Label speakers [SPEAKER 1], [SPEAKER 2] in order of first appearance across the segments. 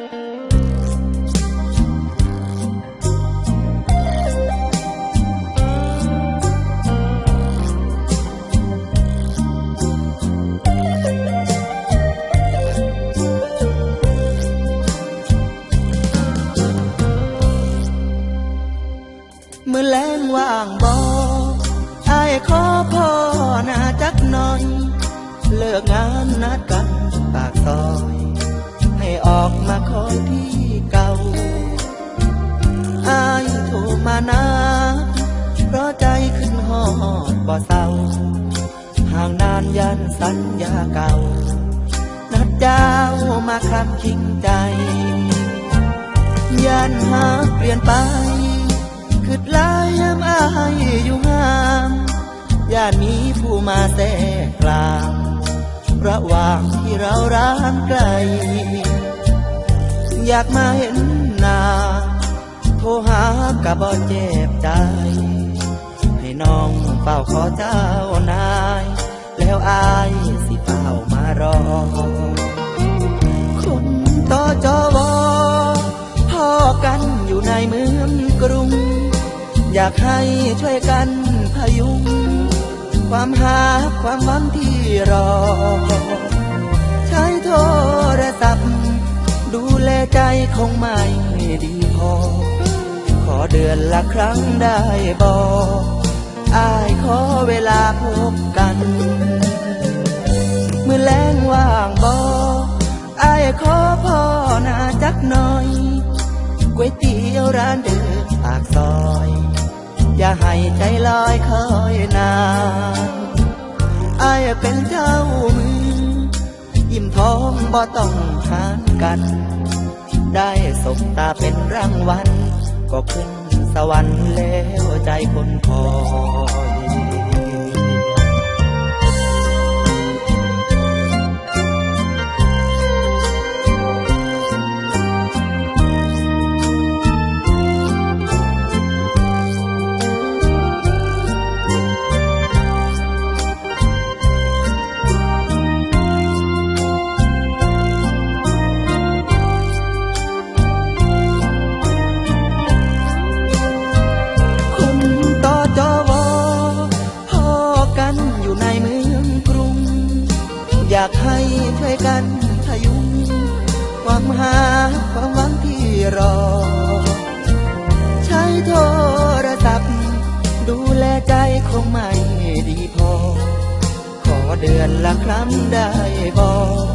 [SPEAKER 1] เมื่อแรงว่างบอไอายขอพ่อนาจักหน่อย เลิกงานนัดกันปากซอย อกมาคอที่เก่าอายโทรมานะเพราะใจขึ้นหอดบ่เศร้าห่างนานยันสัญญาเก่า นัดเดามาคำคิงใจ ยันหาเปลี่ยนไปคืดลายยามอายอยู่ห่างย่านมีผู้มาแทรกกลางระหว่างที่เราร้างไกล อยากมาเห็นหน้าโทรหากับบ่เจ็บใจ ให้น้องเฝ้าขอเจ้านาย แล้วอายสิเฝ้ามารอคนต่อจอวอพ่อกันอยู่ในเมืองกรุง อยากให้ช่วยกันพยุง ความหาความหวังที่รอ งไม่ดีพอ ขอเดือนละครั้งได้บอกอายขอเวลาพบกัน เมื่อแรงว่างบออายขอพ่อหน้าจักหน่อยก๋วยเตี๋ยวร้านเดิมปากซอย อย่าให้ใจลอยคอยนานอายเป็นเจ้ามือ ยิ้มท้องบ่ต้องหานกัน ได้สบตาเป็นรางวัลก็ขึ้นสวรรค์แล้วใจคนคอยากให้ช่วยกันพยุงความหาความหวังที่รอ ใช้โทรศัพท์ ดูแลใจคงไม่ดีพอ ขอเดือนละครั้งได้บอก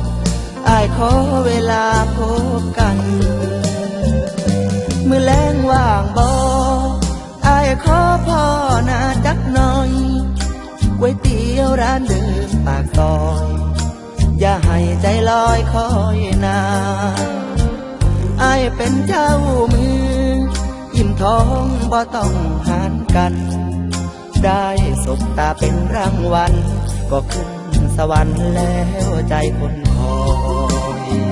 [SPEAKER 1] อายขอเวลาพบกัน เมื่อแรงว่างบออายขอพ่อนาจักหน่อยก๋วยเตี๋ยวร้านเดิมปากซอย อย่าให้ใจลอยคอยนานอเป็นเจ้ามือ ยิ้มท้องบ่ต้องหานกัน ได้สบตาเป็นรางวัล ก็ขึ้นสวรรค์แล้วใจคนคอย